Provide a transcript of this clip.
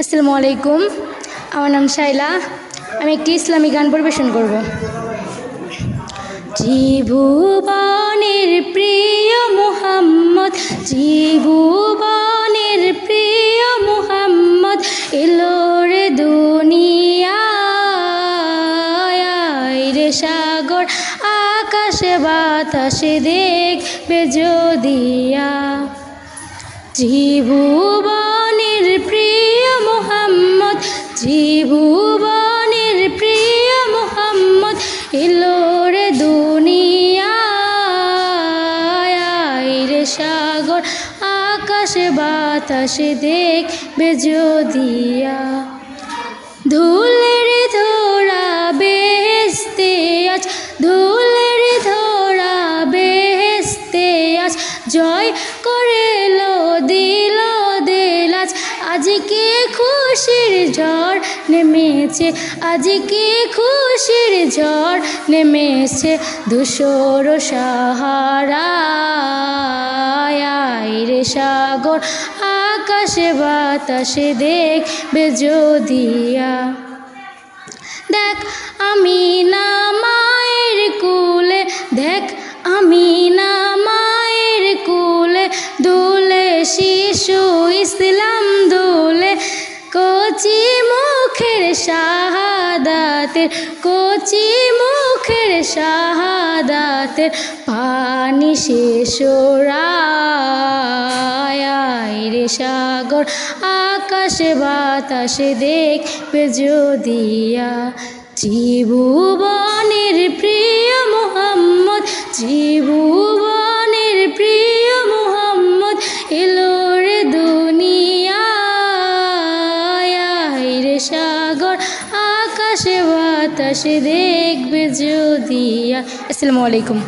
আসসালামু আলাইকুম। আমার নাম শাইলা। আমি একটি ইসলামী গান পরিবেশন করব। জীবনের প্রিয় মোহাম্মদ জীবনের প্রিয় মোহাম্মদ, এলো রে দুনিয়ায় রে সাগর, আকাশে বাতাসে দেখবে যদিয়া জীবনের জীবনের প্রিয় মোহাম্মদ এলো রে দুনিয়ায়। সাগর, আকাশে বাতাসে দেখবে যদিয়া। ধুলের ধরা বেহেস্তে আজ, ধুলের ধরা বেহেস্তে আজ। জয় করেল নেমেছে। আজকে খুশির ঝড় নেমেছে ধূসর সাহারায়। রে সাগর, আকাশে বাতাসে দেখবে যদিয়া দেখ আমি না মায়ের কুলে, দেখ আমি না মায়ের কুলে, দোলে শিশু ইসলাম শাহাদাতের কচি মুখের শাহাদাতের পানি শেষরায় রে সাগর আকাশে বাতাসে দেখবে যদিয়া জীবনের আকাশে বাতাসে দেখবে যদি আসসালামু আলাইকুম।